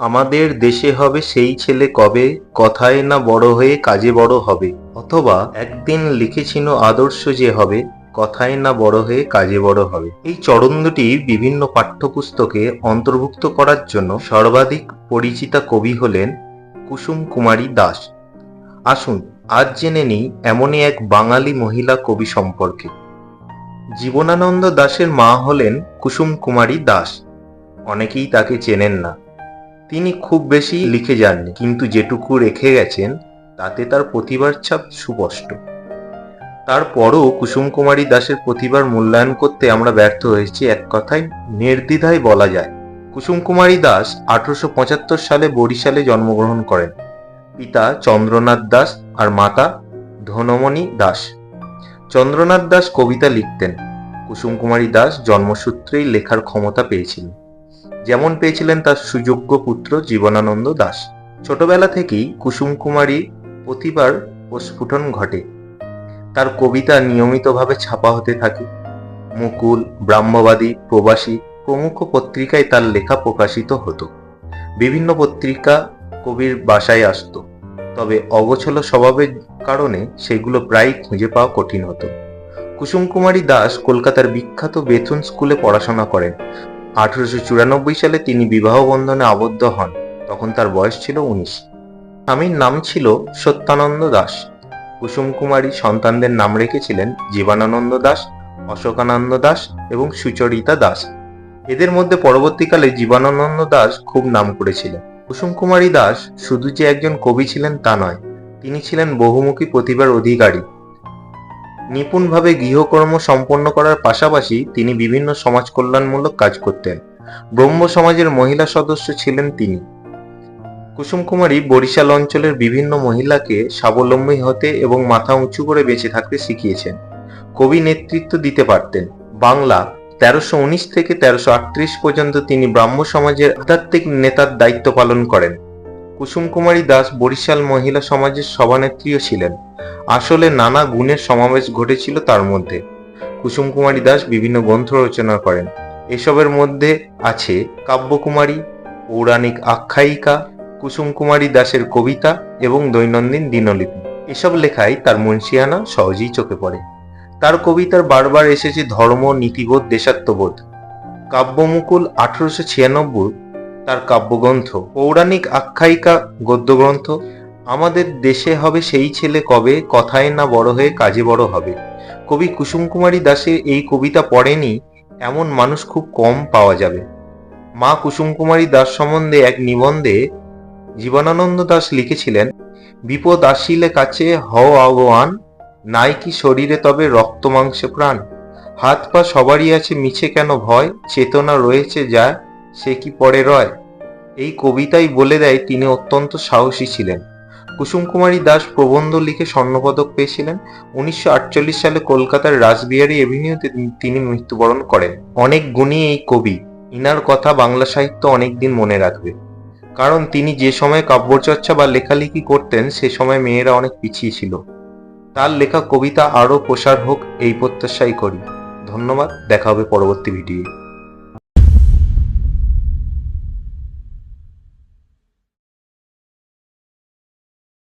আমাদের দেশে হবে সেই ছেলে কবে? কথায় না বড় হয়ে কাজে বড় হবে? অথবা একদিন লিখেছিল আদর্শ যে হবে, কথায় না বড় হয়ে কাজে বড় হবে। এই চরণ দুটি বিভিন্ন পাঠ্যপুস্তকে অন্তর্ভুক্ত করার জন্য সর্বাধিক পরিচিতা কবি হলেন কুসুম কুমারী দাস। আসুন, আজ জেনে নিই এমনই এক বাঙালি মহিলা কবি সম্পর্কে। জীবনানন্দ দাশের মা হলেন কুসুম কুমারী দাস। অনেকেই তাকে চেনেন না। তিনি খুব বেশি লিখে যাননি। কিন্তু যেটুকু রেখে গেছেন, তাতে তার প্রতিভার ছাপ সুস্পষ্ট। তারপরও কুসুম কুমারী দাসের প্রতিভার মূল্যায়ন করতে আমরা ব্যর্থ হয়েছি, এক কথায় নির্দ্বিধায় বলা যায়। কুসুম কুমারী দাস আঠারোশো পঁচাত্তর সালে বরিশালে জন্মগ্রহণ করেন। পিতা চন্দ্রনাথ দাস আর মাতা ধনমণি দাস। চন্দ্রনাথ দাস কবিতা লিখতেন। কুসুম কুমারী দাস জন্মসূত্রেই লেখার ক্ষমতা পেয়েছিলেন। যেমন পেয়েছিলেন তার সুযোগ্য পুত্র জীবনানন্দ দাস। ছোটবেলা থেকেই কুসুম কুমারী প্রতিবার প্রস্ফুটন ঘটে। তার কবিতা নিয়মিতভাবে ছাপা হতে থাকে। মুকুল, ব্রাহ্মবাদী, প্রবাসী প্রমুখ পত্রিকায় তার লেখা প্রকাশিত হতো। বিভিন্ন পত্রিকা কবির বাসায় আসতো। তবে অগোছল স্বভাবের কারণে সেগুলো প্রায় খুঁজে পাওয়া কঠিন হতো। কুসুম কুমারী দাস কলকাতার বিখ্যাত বেথুন স্কুলে পড়াশোনা করেন। আঠারোশো চুরানব্বই সালে তিনি বিবাহ বন্ধনে আবদ্ধ হন। তখন তার বয়স ছিল উনিশ। স্বামীর নাম ছিল সত্যানন্দ দাস। কুসুম কুমারী সন্তানদের নাম রেখেছিলেন জীবানানন্দ দাস, অশোকানন্দ দাস এবং সুচরিতা দাস। এদের মধ্যে পরবর্তীকালে জীবানানন্দ দাস খুব নাম করেছিলেন। কুসুম কুমারী দাস শুধু যে একজন কবি ছিলেন তা নয়, তিনি ছিলেন বহুমুখী প্রতিভার অধিকারী। নিপুণভাবে গৃহকর্ম সম্পন্ন করার পাশাপাশি তিনি বিভিন্ন সমাজ কল্যাণমূলক কাজ করতেন। ব্রহ্ম সমাজের মহিলা সদস্য ছিলেন তিনি। কুসুম কুমারী বরিশাল অঞ্চলের বিভিন্ন মহিলাকে স্বাবলম্বী হতে এবং মাথা উঁচু করে বেঁচে থাকতে শিখিয়েছেন। কবি নেতৃত্ব দিতে পারতেন। বাংলা, তেরোশো উনিশ থেকে তেরোশো পর্যন্ত তিনি ব্রাহ্ম সমাজের আধ্যাত্মিক নেতার দায়িত্ব পালন করেন। কুসুম কুমারী দাস বরিশাল মহিলা সমাজের সভানেত্রীও ছিলেন। আসলে নানা গুণের সমাবেশ ঘটেছিল তার মধ্যে। কুসুম কুমারী দাস বিভিন্ন গ্রন্থ রচনা করেন। এসবের মধ্যে আছে কাব্যকুমারী, পৌরাণিক আখ্যায়িকা কুসুম কুমারী দাসের কবিতা এবং দৈনন্দিন দিনলিপি। এসব লেখায় তার মুন্সিয়ানা সহজেই চোখে পড়ে। তার কবিতার বারবার এসেছে ধর্ম, নীতিবোধ, দেশাত্মবোধ। কাব্যমুকুল আঠারোশো ছিয়ানব্বই তার কাব্যগ্রন্থ, পৌরাণিক আখ্যায়িকা গদ্যগ্রন্থ, আমাদের দেশে হবে সেই ছেলে কবে? কথায় না বড় হয়ে কাজে বড় হবে? কবি কুসুম কুমারী দাসের এই কবিতা পড়েনি, এমন মানুষ খুব কম পাওয়া যাবে। মা কুসুম কুমারী দাস সম্বন্ধে এক নিবন্ধে জীবনানন্দ দাস লিখেছিলেন, বিপদ আসিলে কাছে হও আগোয়ান নাই কি শরীরে তবে রক্ত মাংসে প্রাণ। হাত পা সবারই আছে, মিছে কেন ভয়? চেতনা রয়েছে যা, সে কি পড়ে রয়? এই কবিতাই বলে দেয় তিনি অত্যন্ত সাহসী ছিলেন। কুসুম কুমারী দাস প্রবন্ধ লিখে স্বর্ণপদক পেয়েছিলেন। উনিশশো আটচল্লিশ সালে কলকাতার রাসবিহারী এভিনিউতে তিনি মৃত্যুবরণ করেন। অনেক গুণী এই কবি। ইনার কথা বাংলা সাহিত্য অনেকদিন মনে রাখবে। কারণ তিনি যে সময় কাব্যচর্চা বা লেখালেখি করতেন, সে সময় মেয়েরা অনেক পিছিয়ে ছিল। তার লেখা কবিতা আরও প্রসার হোক, এই প্রত্যাশাই করি। ধন্যবাদ, দেখা হবে পরবর্তী ভিডিও